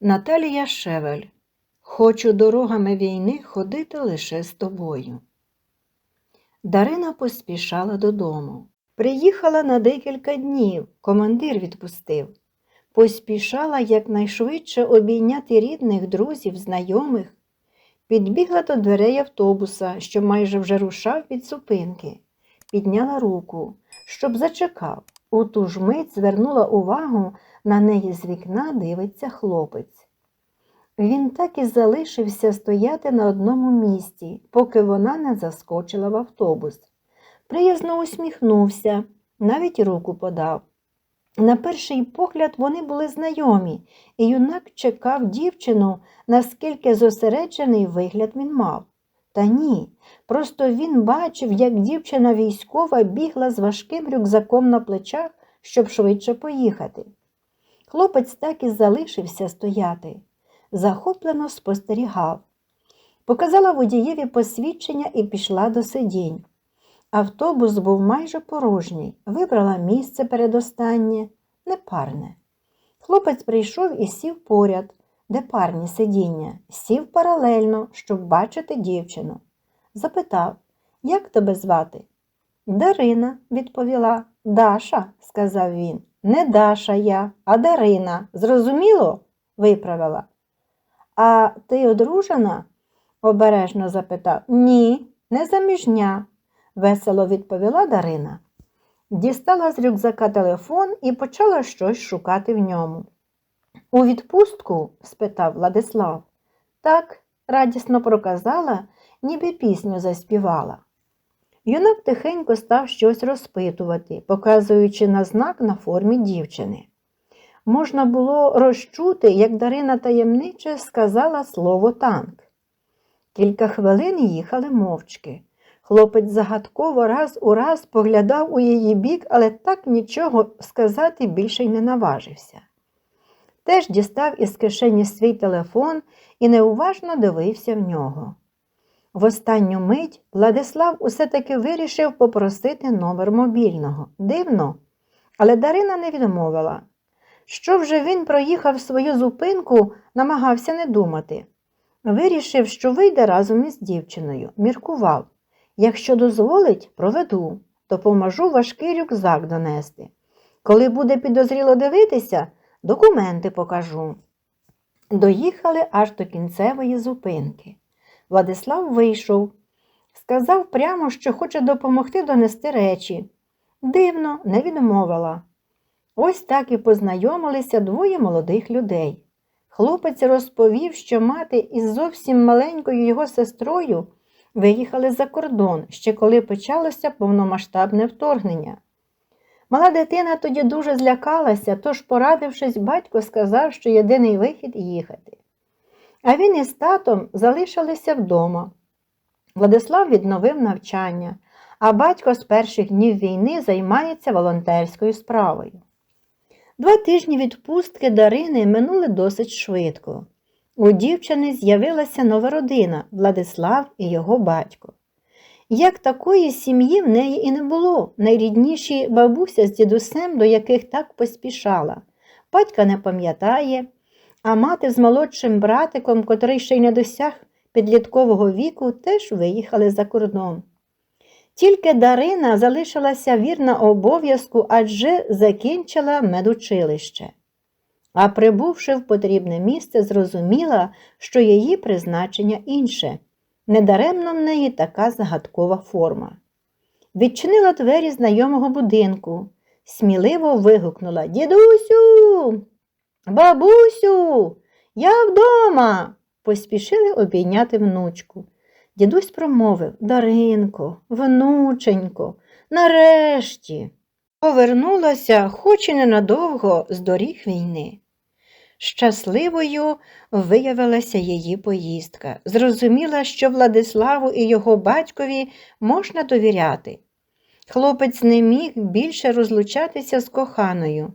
Наталія Шевель. Хочу дорогами війни ходити лише з тобою. Дарина поспішала додому. Приїхала на декілька днів, командир відпустив. Поспішала якнайшвидше обійняти рідних, друзів, знайомих. Підбігла до дверей автобуса, що майже вже рушав від зупинки. Підняла руку, щоб зачекав. У ту ж мить звернула увагу, на неї з вікна дивиться хлопець. Він так і залишився стояти на одному місці, поки вона не заскочила в автобус. Приязно усміхнувся, навіть руку подав. На перший погляд вони були знайомі, і юнак чекав дівчину, наскільки зосереджений вигляд він мав. Та ні, просто він бачив, як дівчина військова бігла з важким рюкзаком на плечах, щоб швидше поїхати. Хлопець так і залишився стояти, захоплено спостерігав. Показала водієві посвідчення і пішла до сидінь. Автобус був майже порожній, вибрала місце передостаннє, непарне. Хлопець прийшов і сів поряд, де парні сидіння, сів паралельно, щоб бачити дівчину. Запитав, як тебе звати? Дарина, відповіла. Даша, сказав він. Не Даша я, а Дарина. Зрозуміло? виправила. А ти одружена? обережно запитав. Ні, не заміжня, весело відповіла Дарина. Дістала з рюкзака телефон і почала щось шукати в ньому. У відпустку? спитав Владислав. Так, радісно проказала, ніби пісню заспівала. Юнак тихенько став щось розпитувати, показуючи на знак на формі дівчини. Можна було розчути, як Дарина таємниче сказала слово танк. Кілька хвилин їхали мовчки. Хлопець загадково раз у раз поглядав у її бік, але так нічого сказати більше й не наважився. Теж дістав із кишені свій телефон і неуважно дивився в нього. В останню мить Владислав усе таки вирішив попросити номер мобільного. Дивно, але Дарина не відмовила. Що вже він проїхав свою зупинку, намагався не думати. Вирішив, що вийде разом із дівчиною, міркував. Якщо дозволить, проведу, допоможу важкий рюкзак донести. Коли буде підозріло дивитися, документи покажу. Доїхали аж до кінцевої зупинки. Владислав вийшов, сказав прямо, що хоче допомогти донести речі. Дивно, не відмовила. Ось так і познайомилися двоє молодих людей. Хлопець розповів, що мати із зовсім маленькою його сестрою виїхали за кордон, ще коли почалося повномасштабне вторгнення. Мала дитина тоді дуже злякалася, тож, порадившись, батько сказав, що єдиний вихід їхати. А він із татом залишилися вдома. Владислав відновив навчання, а батько з перших днів війни займається волонтерською справою. Два тижні відпустки Дарини минули досить швидко. У дівчини з'явилася нова родина Владислав і його батько. Як такої сім'ї в неї і не було, найрідніші бабуся з дідусем, до яких так поспішала. Батька не пам'ятає, а мати з молодшим братиком, котрий ще й не досяг підліткового віку, теж виїхали за кордон. Тільки Дарина залишилася вірна обов'язку, адже закінчила медучилище. А прибувши в потрібне місце, зрозуміла, що її призначення інше. Недаремно в неї така загадкова форма. Відчинила двері знайомого будинку, сміливо вигукнула Дідусю, бабусю, я вдома. Поспішили обійняти внучку. Дідусь промовив Даринко, внученько, нарешті. Повернулася, хоч і ненадовго, з доріг війни. Щасливою виявилася її поїздка. Зрозуміла, що Владиславу і його батькові можна довіряти. Хлопець не міг більше розлучатися з коханою,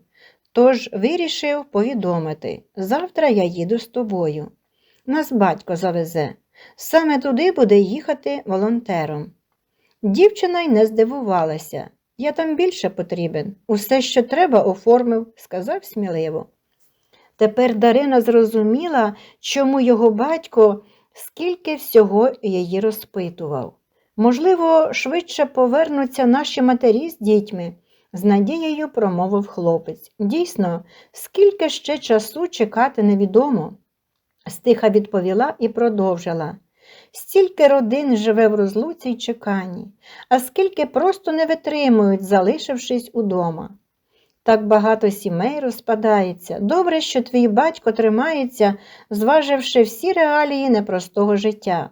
тож вирішив повідомити завтра я їду з тобою. Нас батько завезе. Саме туди буде їхати волонтером. Дівчина й не здивувалася. Я там більше потрібен. Усе, що треба, оформив, сказав сміливо. Тепер Дарина зрозуміла, чому його батько скільки всього її розпитував. Можливо, швидше повернуться наші матері з дітьми, з надією промовив хлопець. Дійсно, скільки ще часу чекати невідомо. Стиха відповіла і продовжила. Стільки родин живе в розлуці й чеканні, а скільки просто не витримують, залишившись удома. Так багато сімей розпадається. Добре, що твій батько тримається, зваживши всі реалії непростого життя.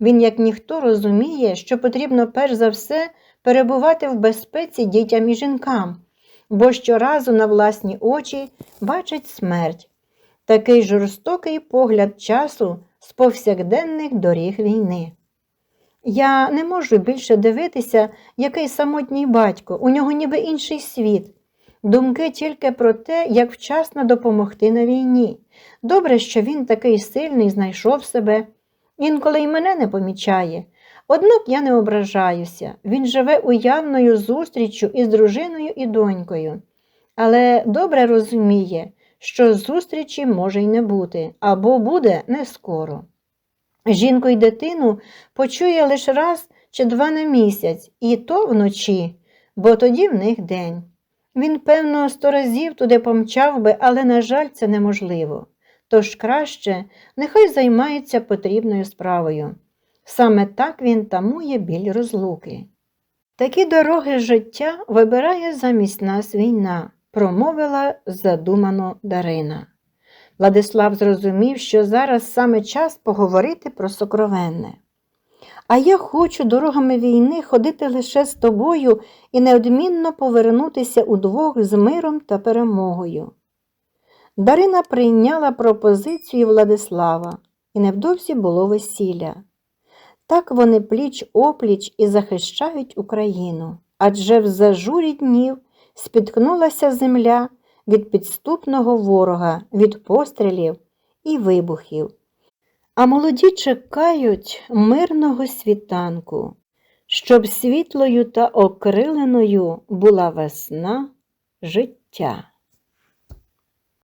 Він, як ніхто, розуміє, що потрібно перш за все перебувати в безпеці дітям і жінкам, бо щоразу на власні очі бачить смерть. Такий жорстокий погляд часу з повсякденних доріг війни. Я не можу більше дивитися, який самотній батько, у нього ніби інший світ. Думки тільки про те, як вчасно допомогти на війні. Добре, що він такий сильний, знайшов себе. Інколи й мене не помічає. Однак я не ображаюся. Він живе уявною зустріччю із дружиною і донькою. Але добре розуміє, що зустрічі може й не бути, або буде не скоро. Жінку й дитину почує лише раз чи два на місяць, і то вночі, бо тоді в них день. Він, певно, сто разів туди помчав би, але, на жаль, це неможливо. Тож краще нехай займається потрібною справою. Саме так він тамує біль розлуки. Такі дороги життя вибирає замість нас війна, промовила задумано Дарина. Владислав зрозумів, що зараз саме час поговорити про сокровенне. А я хочу дорогами війни ходити лише з тобою і неодмінно повернутися удвох з миром та перемогою. Дарина прийняла пропозицію Владислава, і невдовзі було весілля. Так вони пліч опліч і захищають Україну, адже в зажурі днів спіткнулася земля від підступного ворога, від пострілів і вибухів. А молоді чекають мирного світанку, щоб світлою та окриленою була весна життя.